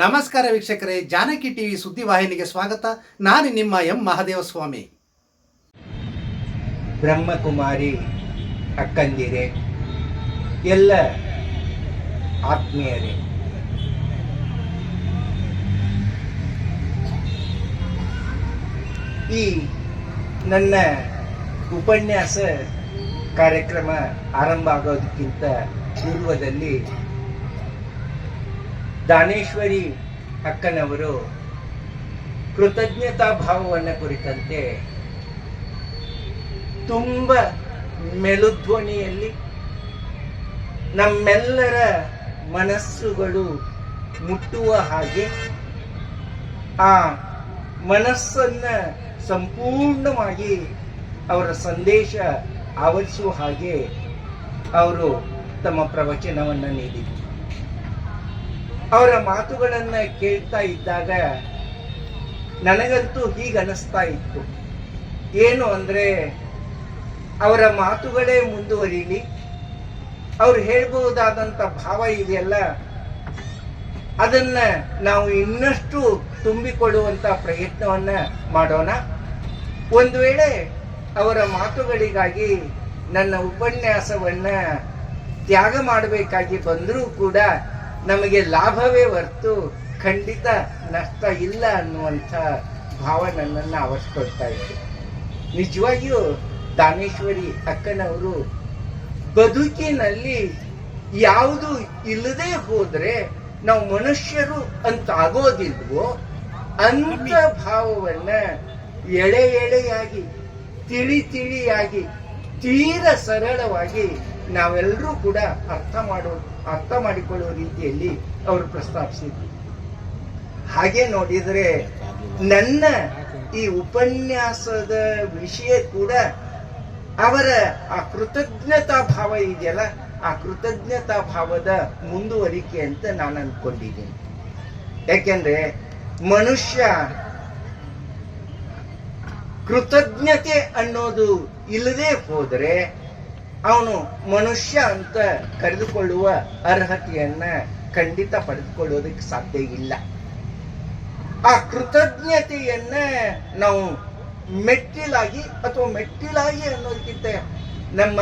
ನಮಸ್ಕಾರ ವೀಕ್ಷಕರೇ, ಜಾನಕಿ ಟಿವಿ ಸುದ್ದಿವಾಹಿನಿಗೆ ಸ್ವಾಗತ. ನಾನು ನಿಮ್ಮ ಎಂ ಮಹಾದೇವ ಸ್ವಾಮಿ ಬ್ರಹ್ಮಕುಮಾರಿ, ಅಕ್ಕಂದಿರೆ, ಎಲ್ಲ ಆತ್ಮೀಯರೇ. ಈ ನನ್ನ ಉಪನ್ಯಾಸ ಕಾರ್ಯಕ್ರಮ ಆರಂಭ ಆಗೋದಕ್ಕಿಂತ ಪೂರ್ವದಲ್ಲಿ ದಾನೇಶ್ವರಿ ಅಕ್ಕನವರು ಕೃತಜ್ಞತಾ ಭಾವವನ್ನು ಕುರಿತಂತೆ ತುಂಬ ಮೆಲುಧ್ವನಿಯಲ್ಲಿ ನಮ್ಮೆಲ್ಲರ ಮನಸ್ಸುಗಳು ಮುಟ್ಟುವ ಹಾಗೆ ಆ ಮನಸ್ಸನ್ನ ಸಂಪೂರ್ಣವಾಗಿ ಅವರ ಸಂದೇಶ ಆವರಿಸುವ ಹಾಗೆ ಅವರು ತಮ್ಮ ಪ್ರವಚನವನ್ನು ನೀಡಿದರು. ಅವರ ಮಾತುಗಳನ್ನ ಕೇಳ್ತಾ ಇದ್ದಾಗ ನನಗಂತೂ ಹೀಗನ್ನಿಸ್ತಾ ಇತ್ತು. ಏನು ಅಂದ್ರೆ, ಅವರ ಮಾತುಗಳೇ ಮುಂದುವರಿಲಿ, ಅವ್ರು ಹೇಳ್ಬಹುದಾದಂತ ಭಾವ ಇದೆಯಲ್ಲ, ಅದನ್ನ ನಾವು ಇನ್ನಷ್ಟು ತುಂಬಿಕೊಳ್ಳುವಂತ ಪ್ರಯತ್ನವನ್ನ ಮಾಡೋಣ. ಒಂದು ವೇಳೆ ಅವರ ಮಾತುಗಳಿಗಾಗಿ ನನ್ನ ಉಪನ್ಯಾಸವನ್ನ ತ್ಯಾಗ ಮಾಡಬೇಕಾಗಿ ಬಂದರೂ ಕೂಡ ನಮಗೆ ಲಾಭವೇ ಹೊರ್ತು ಖಂಡಿತ ನಷ್ಟ ಇಲ್ಲ ಅನ್ನುವಂಥ ಭಾವ ನನ್ನನ್ನು ಆವರಿಸ್ಕೊಳ್ತಾ ಇತ್ತು. ನಿಜವಾಗಿಯೂ ದಾನೇಶ್ವರಿ ಅಕ್ಕನವರು ಬದುಕಿನಲ್ಲಿ ಯಾವುದು ಇಲ್ಲದೆ ಹೋದ್ರೆ ನಾವು ಮನುಷ್ಯರು ಅಂತ ಆಗೋದಿಲ್ವೋ ಅಂತ ಭಾವವನ್ನ ಎಳೆ ಎಳೆಯಾಗಿ ತಿಳಿ ತಿಳಿಯಾಗಿ, ತೀರ ಸರಳವಾಗಿ ನಾವೆಲ್ಲರೂ ಕೂಡ ಅರ್ಥ ಮಾಡೋ, ಅರ್ಥ ಮಾಡಿಕೊಳ್ಳುವ ರೀತಿಯಲ್ಲಿ ಅವರು ಪ್ರಸ್ತಾಪಿಸಿದ್ರು. ಹಾಗೆ ನೋಡಿದರೆ ನನ್ನ ಈ ಉಪನ್ಯಾಸದ ವಿಷಯ ಕೂಡ ಅವರ ಆ ಕೃತಜ್ಞತಾ ಭಾವ ಇದೆಯಲ್ಲ, ಆ ಕೃತಜ್ಞತಾ ಭಾವದ ಮುಂದುವರಿಕೆ ಅಂತ ನಾನು ಅನ್ಕೊಂಡಿದ್ದೀನಿ ಯಾಕೆಂದ್ರೆ ಮನುಷ್ಯ ಕೃತಜ್ಞತೆ ಅನ್ನೋದು ಇಲ್ಲದೆ ಹೋದರೆ ಅವನು ಮನುಷ್ಯ ಅಂತ ಕರೆದುಕೊಳ್ಳುವ ಅರ್ಹತೆಯನ್ನ ಖಂಡಿತ ಪಡೆದುಕೊಳ್ಳೋದಕ್ಕೆ ಸಾಧ್ಯ ಇಲ್ಲ. ಆ ಕೃತಜ್ಞತೆಯನ್ನ ನಾವು ಮೆಟ್ಟಿಲಾಗಿ ಅಥವಾ ಮೆಟ್ಟಿಲಾಗಿ ಅನ್ನೋದಕ್ಕಿಂತ ನಮ್ಮ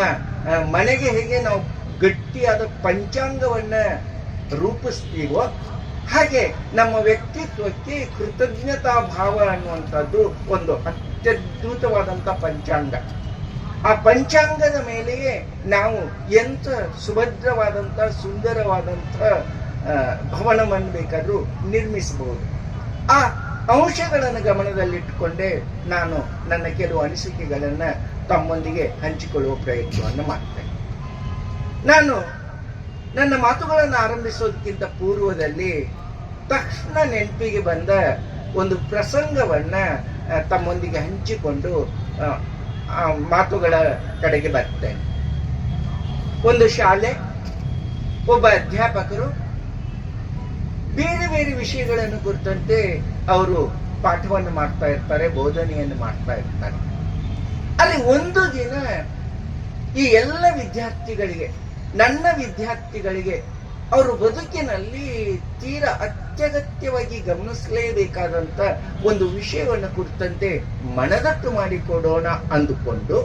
ಮನೆಗೆ ಹೇಗೆ ನಾವು ಗಟ್ಟಿಯಾದ ಪಂಚಾಂಗವನ್ನ ರೂಪಿಸ್ತೀವೋ, ಹಾಗೆ ನಮ್ಮ ವ್ಯಕ್ತಿತ್ವಕ್ಕೆ ಕೃತಜ್ಞತಾ ಭಾವ ಅನ್ನುವಂಥದ್ದು ಒಂದು ಅತ್ಯದ್ಭುತವಾದಂಥ ಪಂಚಾಂಗ. ಆ ಪಂಚಾಂಗದ ಮೇಲೆಯೇ ನಾವು ಎಂಥ ಸುಭದ್ರವಾದಂಥ, ಸುಂದರವಾದಂಥ ಭವನವನ್ನು ಬೇಕಾದರೂ ನಿರ್ಮಿಸಬಹುದು. ಆ ಅಂಶಗಳನ್ನು ಗಮನದಲ್ಲಿಟ್ಟುಕೊಂಡೇ ನಾನು ನನ್ನ ಕೆಲವು ಅನಿಸಿಕೆಗಳನ್ನ ತಮ್ಮೊಂದಿಗೆ ಹಂಚಿಕೊಳ್ಳುವ ಪ್ರಯತ್ನವನ್ನು ಮಾಡ್ತೇನೆ. ನಾನು ನನ್ನ ಮಾತುಗಳನ್ನು ಆರಂಭಿಸೋದಕ್ಕಿಂತ ಪೂರ್ವದಲ್ಲಿ ತಕ್ಷಣ ನೆನಪಿಗೆ ಬಂದ ಒಂದು ಪ್ರಸಂಗವನ್ನ ತಮ್ಮೊಂದಿಗೆ ಹಂಚಿಕೊಂಡು ಮಾತುಗಳ ಕಡೆಗೆ ಬರ್ತೇನೆ. ಒಂದು ಶಾಲೆ, ಒಬ್ಬ ಅಧ್ಯಾಪಕರು ಬೇರೆ ಬೇರೆ ವಿಷಯಗಳನ್ನು ಕುರಿತಂತೆ ಅವರು ಪಾಠವನ್ನು ಮಾಡ್ತಾ ಇರ್ತಾರೆ, ಬೋಧನೆಯನ್ನು ಮಾಡ್ತಾ ಇರ್ತಾರೆ. ಅಲ್ಲಿ ಒಂದು ದಿನ ಈ ಎಲ್ಲ ವಿದ್ಯಾರ್ಥಿಗಳಿಗೆ, ನನ್ನ ವಿದ್ಯಾರ್ಥಿಗಳಿಗೆ ಅವರು ಬದುಕಿನಲ್ಲಿ ತೀರಾ ಅತ್ಯಗತ್ಯವಾಗಿ ಗಮನಿಸಲೇಬೇಕಾದಂತ ಒಂದು ವಿಷಯವನ್ನು ಕುರಿತಂತೆ ಮನದಟ್ಟು ಮಾಡಿಕೊಡೋಣ ಅಂದುಕೊಂಡು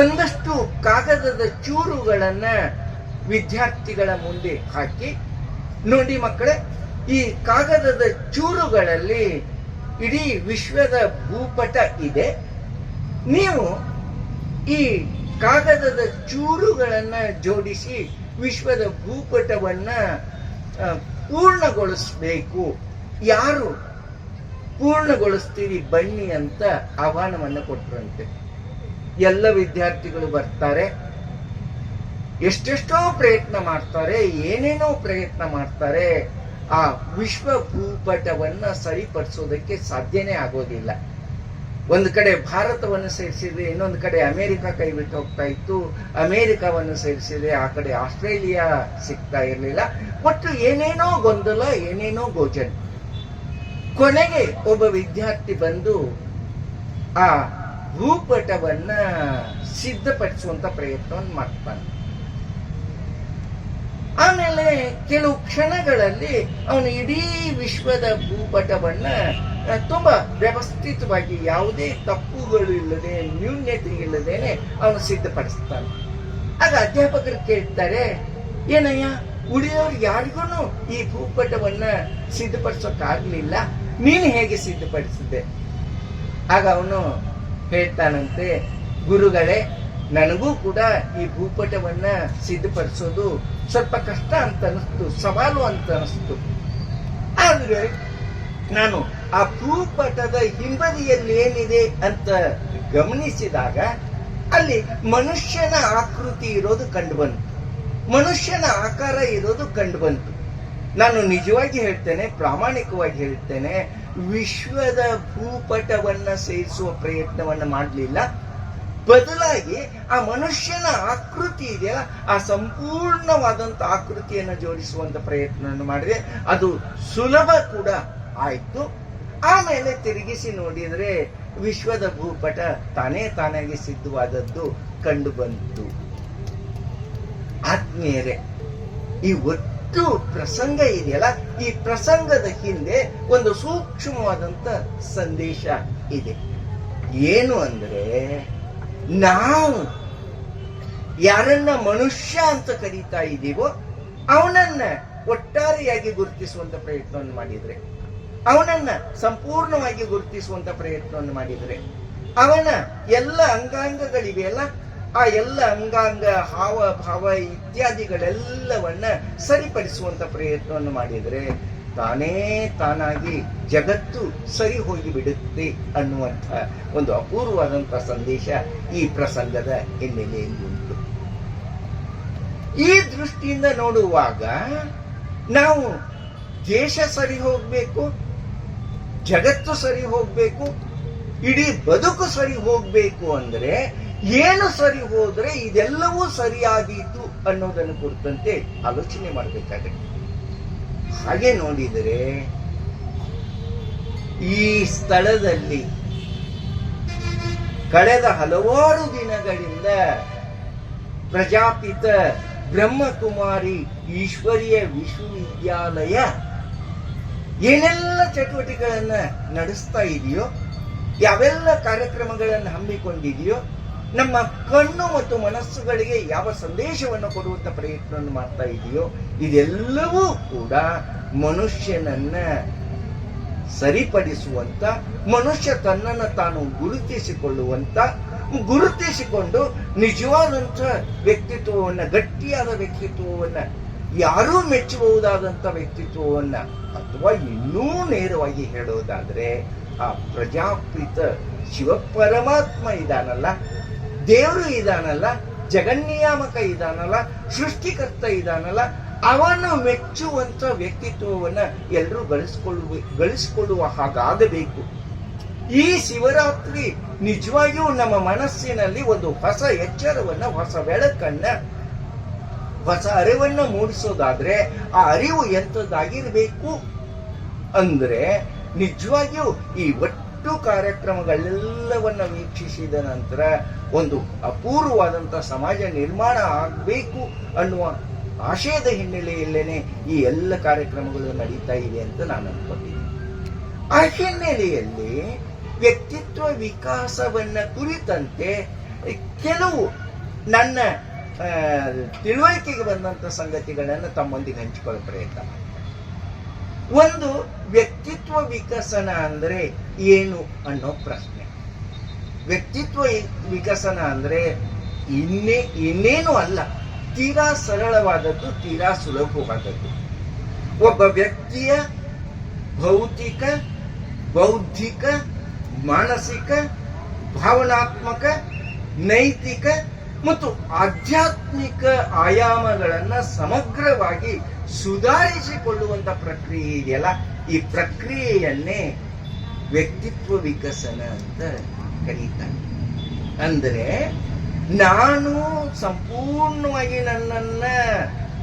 ಒಂದಷ್ಟು ಕಾಗದದ ಚೂರುಗಳನ್ನ ವಿದ್ಯಾರ್ಥಿಗಳ ಮುಂದೆ ಹಾಕಿ, ನೋಡಿ ಮಕ್ಕಳೇ, ಈ ಕಾಗದದ ಚೂರುಗಳಲ್ಲಿ ಇಡೀ ವಿಶ್ವದ ಭೂಪಟ ಇದೆ. ನೀವು ಈ ಕಾಗದದ ಚೂರುಗಳನ್ನ ಜೋಡಿಸಿ ವಿಶ್ವದ ಭೂಪಟವನ್ನ ಪೂರ್ಣಗೊಳಿಸ್ಬೇಕು. ಯಾರು ಪೂರ್ಣಗೊಳಿಸ್ತೀರಿ ಬನ್ನಿ ಅಂತ ಆಹ್ವಾನವನ್ನ ಕೊಟ್ಟರಂತೆ ಎಲ್ಲ ವಿದ್ಯಾರ್ಥಿಗಳು ಬರ್ತಾರೆ. ಎಷ್ಟೆಷ್ಟೋ ಪ್ರಯತ್ನ ಮಾಡ್ತಾರೆ, ಏನೇನೋ ಪ್ರಯತ್ನ ಮಾಡ್ತಾರೆ. ಆ ವಿಶ್ವ ಭೂಪಟವನ್ನ ಸರಿಪಡಿಸೋದಕ್ಕೆ ಸಾಧ್ಯನೇ ಆಗೋದಿಲ್ಲ. ಒಂದು ಕಡೆ ಭಾರತವನ್ನು ಸೇರಿಸಿದೆ ಇನ್ನೊಂದು ಕಡೆ ಅಮೆರಿಕ ಕೈ ಬಿಟ್ಟು ಹೋಗ್ತಾ ಇತ್ತು. ಅಮೆರಿಕವನ್ನು ಸೇರಿಸಿದೆ ಆ ಕಡೆ ಆಸ್ಟ್ರೇಲಿಯಾ ಸಿಗ್ತಾ ಇರಲಿಲ್ಲ. ಒಟ್ಟು ಏನೇನೋ ಗೊಂದಲ, ಏನೇನೋ ಗೋಚರ ಕೊನೆಗೆ ಒಬ್ಬ ವಿದ್ಯಾರ್ಥಿ ಬಂದು ಆ ಭೂಪಟವನ್ನ ಸಿದ್ಧಪಡಿಸುವಂತ ಪ್ರಯತ್ನವನ್ನು ಮಾಡ್ತಾನೆ. ಆಮೇಲೆ ಕೆಲವು ಕ್ಷಣಗಳಲ್ಲಿ ಅವನು ಇಡೀ ವಿಶ್ವದ ಭೂಪಟವನ್ನ ತುಂಬಾ ವ್ಯವಸ್ಥಿತವಾಗಿ ಯಾವುದೇ ತಪ್ಪುಗಳು ಇಲ್ಲದೆ ನ್ಯೂನ್ಯತೆ ಇಲ್ಲದೇನೆ ಅವನು ಸಿದ್ಧಪಡಿಸ್ತಾನೆ. ಆಗ ಅಧ್ಯಾಪಕರು ಕೇಳ್ತಾರೆ, ಏನಯ್ಯ ಉಳಿಯೋರು ಯಾರಿಗೂ ಈ ಭೂಪಟವನ್ನ ಸಿದ್ಧಪಡಿಸೋಕ್ಕಾಗ್ಲಿಲ್ಲ, ನೀನು ಹೇಗೆ ಸಿದ್ಧಪಡಿಸಿದೆ ಆಗ ಅವನು ಹೇಳ್ತಾನಂತೆ, ಗುರುಗಳೇ, ನನಗೂ ಕೂಡ ಈ ಭೂಪಟವನ್ನ ಸಿದ್ಧಪಡಿಸೋದು ಸ್ವಲ್ಪ ಕಷ್ಟ ಅಂತ ಅನಿಸ್ತು ಸವಾಲು ಅಂತ ಅನಿಸ್ತು ಆದರೆ ನಾನು ಆ ಭೂಪಟದ ಹಿಂಬದಿಯಲ್ಲಿ ಏನಿದೆ ಅಂತ ಗಮನಿಸಿದಾಗ ಅಲ್ಲಿ ಮನುಷ್ಯನ ಆಕೃತಿ ಇರೋದು ಕಂಡು ಬಂತು ಮನುಷ್ಯನ ಆಕಾರ ಇರೋದು ಕಂಡು ಬಂತು ನಾನು ನಿಜವಾಗಿ ಹೇಳ್ತೇನೆ, ಪ್ರಾಮಾಣಿಕವಾಗಿ ಹೇಳ್ತೇನೆ, ವಿಶ್ವದ ಭೂಪಟವನ್ನ ಸೇರಿಸುವ ಪ್ರಯತ್ನವನ್ನ ಮಾಡಲಿಲ್ಲ. ಬದಲಾಗಿ ಆ ಮನುಷ್ಯನ ಆಕೃತಿ ಇದೆಯಲ್ಲ, ಆ ಸಂಪೂರ್ಣವಾದಂತ ಆಕೃತಿಯನ್ನು ಜೋಡಿಸುವಂತ ಪ್ರಯತ್ನವನ್ನು ಮಾಡಿದೆ. ಅದು ಸುಲಭ ಕೂಡ ಆಯ್ತು. ಆಮೇಲೆ ತಿರುಗಿಸಿ ನೋಡಿದ್ರೆ ವಿಶ್ವದ ಭೂಪಟ ತಾನೇ ತಾನಾಗಿ ಸಿದ್ಧವಾದದ್ದು ಕಂಡು ಬಂತು. ಆತ್ಮೀಯರೇ, ಈ ಒಟ್ಟು ಪ್ರಸಂಗ ಇದೆಯಲ್ಲ, ಈ ಪ್ರಸಂಗದ ಹಿಂದೆ ಒಂದು ಸೂಕ್ಷ್ಮವಾದಂತ ಸಂದೇಶ ಇದೆ. ಏನು ಅಂದ್ರೆ ನಾವು ಯಾರನ್ನ ಮನುಷ್ಯ ಅಂತ ಕರೀತಾ ಇದ್ದೀವೋ ಅವನನ್ನ ಒಟ್ಟಾರೆಯಾಗಿ ಗುರುತಿಸುವಂತ ಪ್ರಯತ್ನವನ್ನು ಮಾಡಿದ್ರೆ, ಅವನನ್ನ ಸಂಪೂರ್ಣವಾಗಿ ಗುರುತಿಸುವಂತ ಪ್ರಯತ್ನವನ್ನು ಮಾಡಿದ್ರೆ, ಅವನ ಎಲ್ಲ ಅಂಗಾಂಗಗಳಿವೆಯಲ್ಲ ಆ ಎಲ್ಲ ಅಂಗಾಂಗ, ಹಾವ, ಭಾವ ಇತ್ಯಾದಿಗಳೆಲ್ಲವನ್ನ ಸರಿಪಡಿಸುವಂತ ಪ್ರಯತ್ನವನ್ನು ಮಾಡಿದರೆ ತಾನೇ ತಾನಾಗಿ ಜಗತ್ತು ಸರಿ ಹೋಗಿ ಬಿಡುತ್ತೆ ಅನ್ನುವಂಥ ಒಂದು ಅಪೂರ್ವವಾದಂಥ ಸಂದೇಶ ಈ ಪ್ರಸಂಗದ ಹಿನ್ನೆಲೆಯಲ್ಲಿ ಉಂಟು ಈ ದೃಷ್ಟಿಯಿಂದ ನೋಡುವಾಗ ನಾವು ದೇಶ ಸರಿ ಹೋಗ್ಬೇಕು, ಜಗತ್ತು ಸರಿ ಹೋಗ್ಬೇಕು, ಇಡೀ ಬದುಕು ಸರಿ ಹೋಗ್ಬೇಕು ಅಂದ್ರೆ ಏನು ಸರಿ ಹೋದ್ರೆ ಇದೆಲ್ಲವೂ ಸರಿಯಾದೀತು ಅನ್ನೋದನ್ನು ಕುರಿತಂತೆ ಆಲೋಚನೆ ಮಾಡಬೇಕಾಗುತ್ತೆ. ಹಾಗೆ ನೋಡಿದರೆ ಈ ಸ್ಥಳದಲ್ಲಿ ಕಳೆದ ಹಲವಾರು ದಿನಗಳಿಂದ ಪ್ರಜಾಪಿತ ಬ್ರಹ್ಮಕುಮಾರಿ ಈಶ್ವರಿಯ ವಿಶ್ವವಿದ್ಯಾಲಯ ಏನೆಲ್ಲ ಚಟುವಟಿಕೆಗಳನ್ನ ನಡೆಸ್ತಾ ಇದೆಯೋ, ಯಾವೆಲ್ಲ ಕಾರ್ಯಕ್ರಮಗಳನ್ನು ಹಮ್ಮಿಕೊಂಡಿದೆಯೋ ನಮ್ಮ ಕಣ್ಣು ಮತ್ತು ಮನಸ್ಸುಗಳಿಗೆ ಯಾವ ಸಂದೇಶವನ್ನು ಕೊಡುವಂತ ಪ್ರಯತ್ನವನ್ನು ಮಾಡ್ತಾ ಇದೆಯೋ ಇದೆಲ್ಲವೂ ಕೂಡ ಮನುಷ್ಯನನ್ನ ಸರಿಪಡಿಸುವಂತ, ಮನುಷ್ಯ ತನ್ನನ್ನು ತಾನು ಗುರುತಿಸಿಕೊಳ್ಳುವಂತ, ಗುರುತಿಸಿಕೊಂಡು ನಿಜವಾದಂಥ ವ್ಯಕ್ತಿತ್ವವನ್ನ, ಗಟ್ಟಿಯಾದ ವ್ಯಕ್ತಿತ್ವವನ್ನ, ಯಾರೂ ಮೆಚ್ಚಬಹುದಾದಂಥ ವ್ಯಕ್ತಿತ್ವವನ್ನ ಅಥವಾ ಇನ್ನೂ ನೇರವಾಗಿ ಹೇಳೋದಾದ್ರೆ ಆ ಪ್ರಜಾಪಿತ ಶಿವಪರಮಾತ್ಮ ಇದಾನಲ್ಲ ದೇವರು ಇದಾನಲ್ಲ ಜಗನ್ನಿಯಾಮಕ ಇದಾನಲ್ಲ ಸೃಷ್ಟಿಕರ್ತ ಇದಾನಲ್ಲ ಅವನು ಮೆಚ್ಚುವಂತ ವ್ಯಕ್ತಿತ್ವವನ್ನ ಎಲ್ಲರೂ ಗಳಿಸ್ಕೊಳ್ಳುವ, ಗಳಿಸಿಕೊಳ್ಳುವ ಹಾಗಾಗಬೇಕು. ಈ ಶಿವರಾತ್ರಿ ನಿಜವಾಗಿಯೂ ನಮ್ಮ ಮನಸ್ಸಿನಲ್ಲಿ ಒಂದು ಹೊಸ ಎಚ್ಚರವನ್ನ, ಹೊಸ ಬೆಳಕನ್ನ, ಹೊಸ ಅರಿವನ್ನ ಮೂಡಿಸೋದಾದ್ರೆ ಆ ಅರಿವು ಎಂಥದ್ದಾಗಿರ್ಬೇಕು. ಅಂದ್ರೆ ನಿಜವಾಗಿಯೂ ಈ ಒಟ್ಟು ಕಾರ್ಯಕ್ರಮಗಳೆಲ್ಲವನ್ನ ವೀಕ್ಷಿಸಿದ ನಂತರ ಒಂದು ಅಪೂರ್ವವಾದಂಥ ಸಮಾಜ ನಿರ್ಮಾಣ ಆಗಬೇಕು ಅನ್ನುವ ಆಶಯದ ಹಿನ್ನೆಲೆಯಲ್ಲೇ ಈ ಎಲ್ಲ ಕಾರ್ಯಕ್ರಮಗಳು ನಡೀತಾ ಇದೆ ಅಂತ ನಾನು ಅನ್ಕೊಂಡಿದ್ದೀನಿ ಆ ಹಿನ್ನೆಲೆಯಲ್ಲಿ ವ್ಯಕ್ತಿತ್ವ ವಿಕಾಸವನ್ನ ಕುರಿತಂತೆ ಕೆಲವು ನನ್ನ ತಿಳುವಳಿಕೆಗೆ ಬಂದಂತ ಸಂಗತಿಗಳನ್ನು ತಮ್ಮೊಂದಿಗೆ ಹಂಚಿಕೊಳ್ಳೋ ಪ್ರಯತ್ನ. ಒಂದು, ವ್ಯಕ್ತಿತ್ವ ವಿಕಸನ ಅಂದ್ರೆ ಏನು ಅನ್ನೋ ಪ್ರಶ್ನೆ. ವ್ಯಕ್ತಿತ್ವ ವಿಕಸನ ಅಂದ್ರೆ ಇನ್ನೇ, ಇನ್ನೇನು ಅಲ್ಲ. ತೀರಾ ಸರಳವಾದದ್ದು, ತೀರಾ ಸುಲಭವಾದದ್ದು. ಒಬ್ಬ ವ್ಯಕ್ತಿಯ ಭೌತಿಕ, ಬೌದ್ಧಿಕ, ಮಾನಸಿಕ, ಭಾವನಾತ್ಮಕ, ನೈತಿಕ ಮತ್ತು ಆಧ್ಯಾತ್ಮಿಕ ಆಯಾಮಗಳನ್ನ ಸಮಗ್ರವಾಗಿ ಸುಧಾರಿಸಿಕೊಳ್ಳುವಂತ ಪ್ರಕ್ರಿಯೆ ಇದೆಯಲ್ಲ ಈ ಪ್ರಕ್ರಿಯೆಯನ್ನೇ ವ್ಯಕ್ತಿತ್ವ ವಿಕಸನ ಅಂತ ಕರೀತಾರೆ. ಅಂದರೆ ನಾನು ಸಂಪೂರ್ಣವಾಗಿ ನನ್ನನ್ನ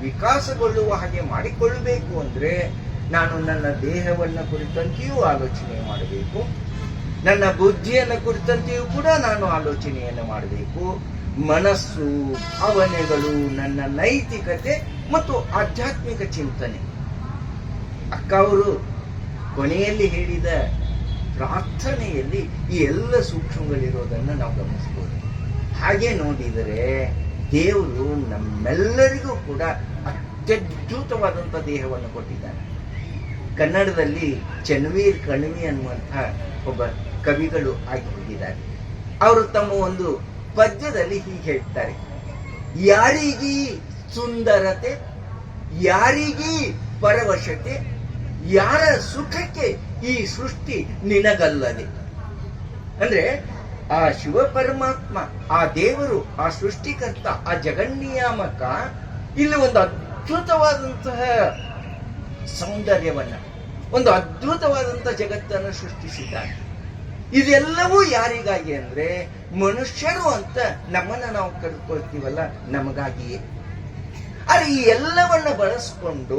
ವಿಕಾಸಗೊಳ್ಳುವ ಹಾಗೆ ಮಾಡಿಕೊಳ್ಳಬೇಕು ಅಂದ್ರೆ ನಾನು ನನ್ನ ದೇಹವನ್ನ ಕುರಿತಂತೆಯೂ ಆಲೋಚನೆ ಮಾಡಬೇಕು. ನನ್ನ ಬುದ್ಧಿಯನ್ನು ಕುರಿತಂತೆಯೂ ಕೂಡ ನಾನು ಆಲೋಚನೆಯನ್ನು ಮಾಡಬೇಕು. ಮನಸ್ಸು, ಭಾವನೆಗಳು, ನನ್ನ ನೈತಿಕತೆ ಮತ್ತು ಆಧ್ಯಾತ್ಮಿಕ ಚಿಂತನೆ. ಅಕ್ಕ ಅವರು ಕೊನೆಯಲ್ಲಿ ಹೇಳಿದ ಪ್ರಾರ್ಥನೆಯಲ್ಲಿ ಈ ಎಲ್ಲ ಸೂಕ್ಷ್ಮಗಳಿರೋದನ್ನು ನಾವು ಗಮನಿಸ್ಬೋದು. ಹಾಗೆ ನೋಡಿದರೆ ದೇವರು ನಮ್ಮೆಲ್ಲರಿಗೂ ಕೂಡ ಅತ್ಯದ್ಭುತವಾದಂಥ ದೇಹವನ್ನು ಕೊಟ್ಟಿದ್ದಾನೆ. ಕನ್ನಡದಲ್ಲಿ ಚನ್ವೀರ್ ಕಣ್ವಿ ಅನ್ನುವಂಥ ಒಬ್ಬ ಕವಿಗಳು ಆಗಿ ಹೋಗಿದ್ದಾರೆ ಅವರು ತಮ್ಮ ಒಂದು ಪದ್ಯದಲ್ಲಿ ಹೀಗೆ ಹೇಳ್ತಾರೆ. ಯಾರಿಗಿ ಸುಂದರತೆ, ಯಾರಿಗಿ ಪರವಶತೆ, ಯಾರ ಸುಖಕ್ಕೆ ಈ ಸೃಷ್ಟಿ ನಿನಗಲ್ಲದೆ. ಅಂದ್ರೆ ಆ ಶಿವ ಪರಮಾತ್ಮ, ಆ ದೇವರು, ಆ ಸೃಷ್ಟಿಕರ್ತ, ಆ ಜಗನ್ನಿಯಾಮಕ ಇಲ್ಲಿ ಒಂದು ಅದ್ಭುತವಾದಂತಹ ಸೌಂದರ್ಯವನ್ನ, ಒಂದು ಅದ್ಭುತವಾದಂತಹ ಜಗತ್ತನ್ನು ಸೃಷ್ಟಿಸಿದ್ದಾರೆ. ಇದೆಲ್ಲವೂ ಯಾರಿಗಾಗಿ ಅಂದ್ರೆ ಮನುಷ್ಯರು ಅಂತ ನಮ್ಮನ್ನ ನಾವು ಕರ್ಕೊಳ್ತೀವಲ್ಲ, ನಮಗಾಗಿಯೇ. ಆದ್ರೆ ಈ ಎಲ್ಲವನ್ನು ಬಳಸಿಕೊಂಡು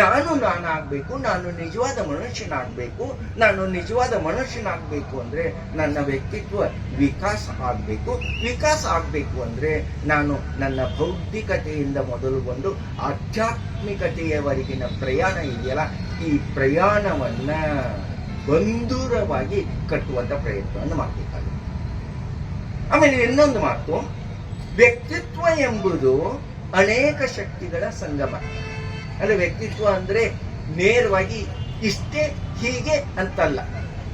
ನಾನು ನಾನಾಗಬೇಕು, ನಾನು ನಿಜವಾದ ಮನುಷ್ಯನಾಗಬೇಕು, ನಾನು ನಿಜವಾದ ಮನುಷ್ಯನಾಗಬೇಕು ಅಂದರೆ ನನ್ನ ವ್ಯಕ್ತಿತ್ವ ವಿಕಾಸ ಆಗಬೇಕು. ವಿಕಾಸ ಆಗಬೇಕು ಅಂದರೆ ನಾನು ನನ್ನ ಬೌದ್ಧಿಕತೆಯಿಂದ ಮೊದಲುಗೊಂಡು ಆಧ್ಯಾತ್ಮಿಕತೆಯವರೆಗಿನ ಪ್ರಯಾಣ ಇದೆಯಲ್ಲ, ಈ ಪ್ರಯಾಣವನ್ನು ಬಂಧೂರವಾಗಿ ಕಟ್ಟುವಂಥ ಪ್ರಯತ್ನವನ್ನು ಮಾಡಬೇಕಾಗುತ್ತೆ. ಆಮೇಲೆ ಇನ್ನೊಂದು ಮಾತು, ವ್ಯಕ್ತಿತ್ವ ಎಂಬುದು ಅನೇಕ ಶಕ್ತಿಗಳ ಸಂಗಮ. ಅಂದ್ರೆ ವ್ಯಕ್ತಿತ್ವ ಅಂದ್ರೆ ನೇರವಾಗಿ ಇಷ್ಟೇ ಹೀಗೆ ಅಂತಲ್ಲ.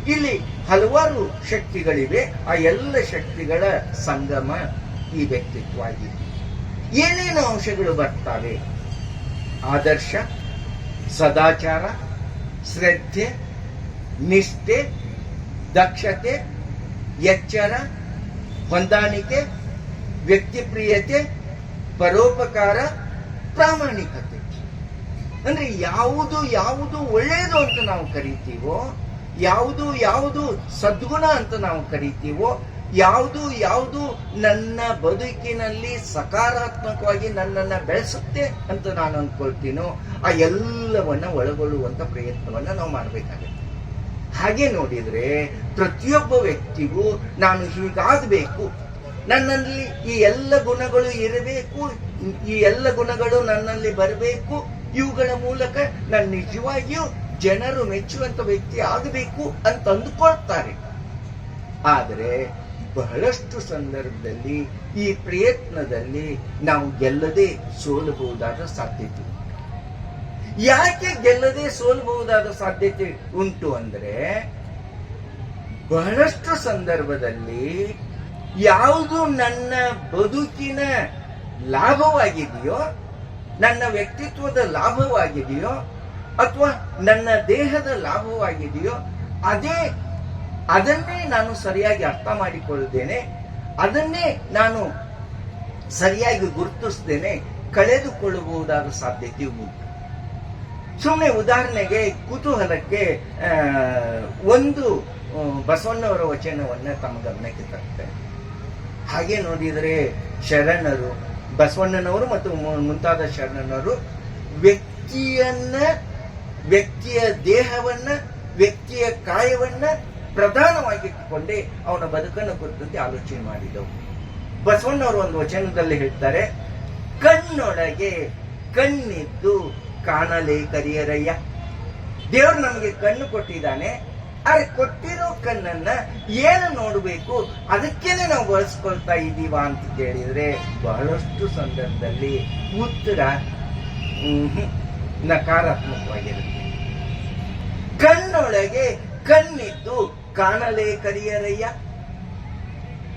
ಇಲ್ಲಿ ಹಲವಾರು ಶಕ್ತಿಗಳಿವೆ. ಆ ಎಲ್ಲ ಶಕ್ತಿಗಳ ಸಂಗಮ ಈ ವ್ಯಕ್ತಿತ್ವ ಆಗಿದೆ. ಏನೇನು ಅಂಶಗಳು ಬರ್ತವೆ? ಆದರ್ಶ, ಸದಾಚಾರ, ಶ್ರದ್ಧೆ, ನಿಷ್ಠೆ, ದಕ್ಷತೆ, ಎಚ್ಚರ, ಹೊಂದಾಣಿಕೆ, ವ್ಯಕ್ತಿಪ್ರಿಯತೆ ಪರೋಪಕಾರ ಪ್ರಾಮಾಣಿಕತೆ. ಅಂದ್ರೆ ಯಾವುದು ಯಾವುದು ಒಳ್ಳೆಯದು ಅಂತ ನಾವು ಕರಿತೀವೋ, ಯಾವುದು ಯಾವುದು ಸದ್ಗುಣ ಅಂತ ನಾವು ಕರಿತೀವೋ, ಯಾವುದು ಯಾವುದು ನನ್ನ ಬದುಕಿನಲ್ಲಿ ಸಕಾರಾತ್ಮಕವಾಗಿ ನನ್ನನ್ನ ಬೆಳೆಸುತ್ತೆ ಅಂತ ನಾನು ಅಂದ್ಕೊಳ್ತೀನೋ ಆ ಎಲ್ಲವನ್ನ ಒಳಗೊಳ್ಳುವಂತ ಪ್ರಯತ್ನವನ್ನ ನಾವು ಮಾಡಬೇಕಾಗುತ್ತೆ. ಹಾಗೆ ನೋಡಿದ್ರೆ ಪ್ರತಿಯೊಬ್ಬ ವ್ಯಕ್ತಿಗೂ ನಾನು ಹೀಗಾಗಬೇಕು ನನ್ನಲ್ಲಿ ಈ ಎಲ್ಲ ಗುಣಗಳು ಇರಬೇಕು, ಈ ಎಲ್ಲ ಗುಣಗಳು ನನ್ನಲ್ಲಿ ಬರಬೇಕು, ಇವುಗಳ ಮೂಲಕ ನಾನು ನಿಜವಾಗಿಯೂ ಜನರು ಮೆಚ್ಚುವಂತ ವ್ಯಕ್ತಿ ಆಗಬೇಕು ಅಂತ ಅಂದುಕೊಳ್ತಾರೆ ಆದರೆ ಬಹಳಷ್ಟು ಸಂದರ್ಭದಲ್ಲಿ ಈ ಪ್ರಯತ್ನದಲ್ಲಿ ನಾವು ಗೆಲ್ಲದೆ ಸೋಲಬಹುದಾದ ಸಾಧ್ಯತೆ. ಯಾಕೆ ಗೆಲ್ಲದೆ ಸೋಲಬಹುದಾದ ಸಾಧ್ಯತೆ ಉಂಟು ಅಂದ್ರೆ ಬಹಳಷ್ಟು ಸಂದರ್ಭದಲ್ಲಿ ಯಾವುದು ನನ್ನ ಬದುಕಿನ ಲಾಭವಾಗಿದೆಯೋ, ನನ್ನ ವ್ಯಕ್ತಿತ್ವದ ಲಾಭವಾಗಿದೆಯೋ, ಅಥವಾ ನನ್ನ ದೇಹದ ಲಾಭವಾಗಿದೆಯೋ, ಅದೇ, ಅದನ್ನೇ ನಾನು ಸರಿಯಾಗಿ ಅರ್ಥ ಮಾಡಿಕೊಳ್ಳುತ್ತೇನೆ, ಅದನ್ನೇ ನಾನು ಸರಿಯಾಗಿ ಗುರುತಿಸ್ತೇನೆ ಕಳೆದುಕೊಳ್ಳಬಹುದಾದ ಸಾಧ್ಯತೆ ಉಂಟು. ಸುಮ್ಮನೆ ಉದಾಹರಣೆಗೆ ಕುತೂಹಲಕ್ಕೆ ಒಂದು ಬಸವಣ್ಣವರ ವಚನವನ್ನ ತಮ್ಮ ಗಮನಕ್ಕೆ ತರ್ತೇನೆ. ಹಾಗೆ ನೋಡಿದರೆ ಶರಣರು, ಬಸವಣ್ಣನವರು ಮತ್ತು ಮುಂತಾದ ಶರಣನವರು ವ್ಯಕ್ತಿಯನ್ನ, ವ್ಯಕ್ತಿಯ ದೇಹವನ್ನ, ವ್ಯಕ್ತಿಯ ಕಾಯವನ್ನ ಪ್ರಧಾನವಾಗಿಟ್ಟುಕೊಂಡೇ ಅವನ ಬದುಕನ್ನು ಕುರಿತಂತೆ ಆಲೋಚನೆ ಮಾಡಿದವು. ಬಸವಣ್ಣವರು ಒಂದು ವಚನದಲ್ಲಿ ಹೇಳ್ತಾರೆ, ಕಣ್ಣೊಳಗೆ ಕಣ್ಣಿದ್ದು ಕಾಣಲೇ ಕರಿಯರಯ್ಯ ದೇವರು ನಮಗೆ ಕಣ್ಣು ಕೊಟ್ಟಿದ್ದಾನೆ ಆದ್ರೆ ಕೊಟ್ಟಿರೋ ಕಣ್ಣನ್ನ ಏನು ನೋಡಬೇಕು? ಅದಕ್ಕೇನೆ ನಾವು ಬಳಸ್ಕೊಳ್ತಾ ಇದ್ದೀವಾ ಅಂತ ಕೇಳಿದ್ರೆ, ಬಹಳಷ್ಟು ಸಂದರ್ಭದಲ್ಲಿ ಉತ್ತರ ನಕಾರಾತ್ಮಕವಾಗಿರುತ್ತೆ. ಕಣ್ಣೊಳಗೆ ಕಣ್ಣಿದ್ದು ಕಾಣಲೇ ಕರಿಯರಯ್ಯ.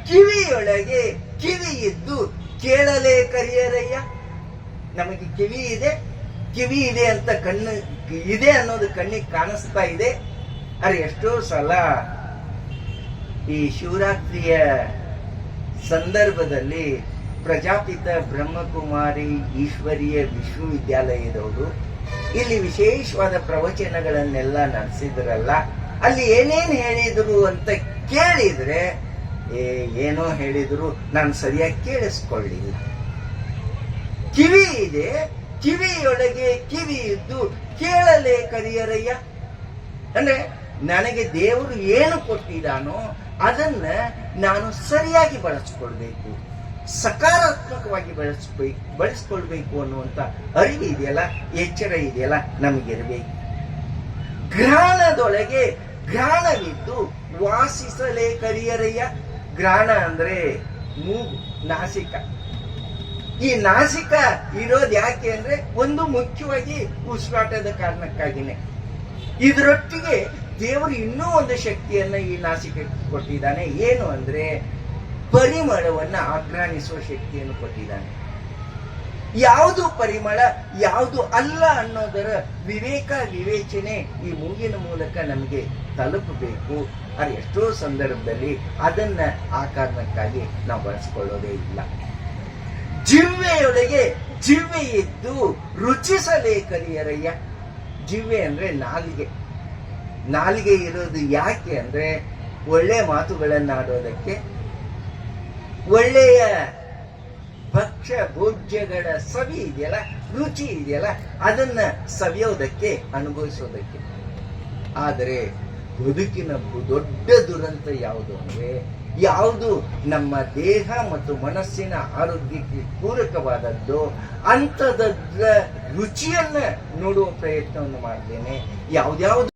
ಕಿವಿಯೊಳಗೆ ಕಿವಿ ಇದ್ದು ಕೇಳಲೇ ಕರಿಯರಯ್ಯ. ನಮಗೆ ಕಿವಿ ಇದೆ. ಕಿವಿ ಇದೆ ಅಂತ ಕಣ್ಣು ಇದೆ ಅನ್ನೋದು ಕಣ್ಣಿಗೆ ಕಾಣಿಸ್ತಾ ಇದೆ. ಅರೆ, ಎಷ್ಟೋ ಸಲ ಈ ಶಿವರಾತ್ರಿಯ ಸಂದರ್ಭದಲ್ಲಿ ಪ್ರಜಾಪಿತ ಬ್ರಹ್ಮಕುಮಾರಿ ಈಶ್ವರೀಯ ವಿಶ್ವವಿದ್ಯಾಲಯದವರು ಇಲ್ಲಿ ವಿಶೇಷವಾದ ಪ್ರವಚನಗಳನ್ನೆಲ್ಲ ನಡೆಸಿದ್ರಲ್ಲ, ಅಲ್ಲಿ ಏನೇನು ಹೇಳಿದರು ಅಂತ ಕೇಳಿದ್ರೆ ಏನೋ ಹೇಳಿದ್ರು ನಾನು ಸರಿಯಾಗಿ ಕೇಳಿಸ್ಕೊಳ್ಳಿಲ್ಲ. ಕಿವಿ ಇದೆ, ಕಿವಿಯೊಳಗೆ ಕಿವಿ ಇದ್ದು ಕೇಳಲೇ ಕರಿಯರಯ್ಯ. ಅಂದ್ರೆ ನನಗೆ ದೇವರು ಏನು ಕೊಟ್ಟಿದ್ದಾನೋ ಅದನ್ನ ನಾನು ಸರಿಯಾಗಿ ಬಳಸ್ಕೊಳ್ಬೇಕು, ಸಕಾರಾತ್ಮಕವಾಗಿ ಬಳಸ್ಬೇಕು ಬಳಸ್ಕೊಳ್ಬೇಕು ಅನ್ನುವಂತ ಅರಿವು ಇದೆಯಲ್ಲ, ಎಚ್ಚರ ಇದೆಯಲ್ಲ, ನಮಗಿರಬೇಕು. ಗ್ರಹಣದೊಳಗೆ ಗ್ರಹಣವಿದ್ದು ವಾಸಿಸಲೇ ಕರಿಯರಯ್ಯ. ಗ್ರಹಣ ಅಂದ್ರೆ ಮೂಗು, ನಾಸಿಕ. ಈ ನಾಸಿಕ ಇರೋದು ಯಾಕೆ ಅಂದ್ರೆ ಒಂದು ಮುಖ್ಯವಾಗಿ ಉಸಿರಾಟದ ಕಾರಣಕ್ಕಾಗಿನೇ. ಇದರೊಟ್ಟಿಗೆ ದೇವರು ಇನ್ನೂ ಒಂದು ಶಕ್ತಿಯನ್ನ ಈ ನಾಸಿಕೆ ಕೊಟ್ಟಿದ್ದಾನೆ. ಏನು ಅಂದ್ರೆ ಪರಿಮಳವನ್ನ ಆಕ್ರಾಣಿಸುವ ಶಕ್ತಿಯನ್ನು ಕೊಟ್ಟಿದ್ದಾನೆ. ಯಾವುದು ಪರಿಮಳ, ಯಾವುದು ಅಲ್ಲ ಅನ್ನೋದರ ವಿವೇಕ, ವಿವೇಚನೆ ಈ ಮೂಗಿನ ಮೂಲಕ ನಮಗೆ ತಲುಪಬೇಕು. ಅದು ಎಷ್ಟೋ ಸಂದರ್ಭದಲ್ಲಿ ಅದನ್ನ ಆ ಕಾರಣಕ್ಕಾಗಿ ನಾವು ಬಳಸ್ಕೊಳ್ಳೋದೇ ಇಲ್ಲ. ಜಿವ್ವೆಯೊಳಗೆ ಜಿವ್ವೆ ಇದ್ದು ರುಚಿಸಲೇ ಕಲಿಯರಯ್ಯ ಜಿವ್ವೆ ಅಂದ್ರೆ ನಾಲಿಗೆ. ನಾಲಿಗೆ ಇರೋದು ಯಾಕೆ ಅಂದ್ರೆ ಒಳ್ಳೆ ಮಾತುಗಳನ್ನಾಡೋದಕ್ಕೆ ಒಳ್ಳೆಯ ಭಕ್ಷ್ಯ ಭೋಜ್ಯಗಳ ಸವಿ ಇದೆಯಲ್ಲ, ರುಚಿ ಇದೆಯಲ್ಲ, ಅದನ್ನ ಸವಿಯೋದಕ್ಕೆ, ಅನುಭವಿಸೋದಕ್ಕೆ. ಆದರೆ ಬದುಕಿನ ದೊಡ್ಡ ದುರಂತ ಯಾವುದು ಅಂದ್ರೆ, ಯಾವುದು ನಮ್ಮ ದೇಹ ಮತ್ತು ಮನಸ್ಸಿನ ಆರೋಗ್ಯಕ್ಕೆ ಪೂರಕವಾದದ್ದು ಅಂಥದ ರುಚಿಯನ್ನ ನೋಡುವ ಪ್ರಯತ್ನವನ್ನು ಮಾಡ್ತೇನೆ. ಯಾವ್ದ್ಯಾವ್ದು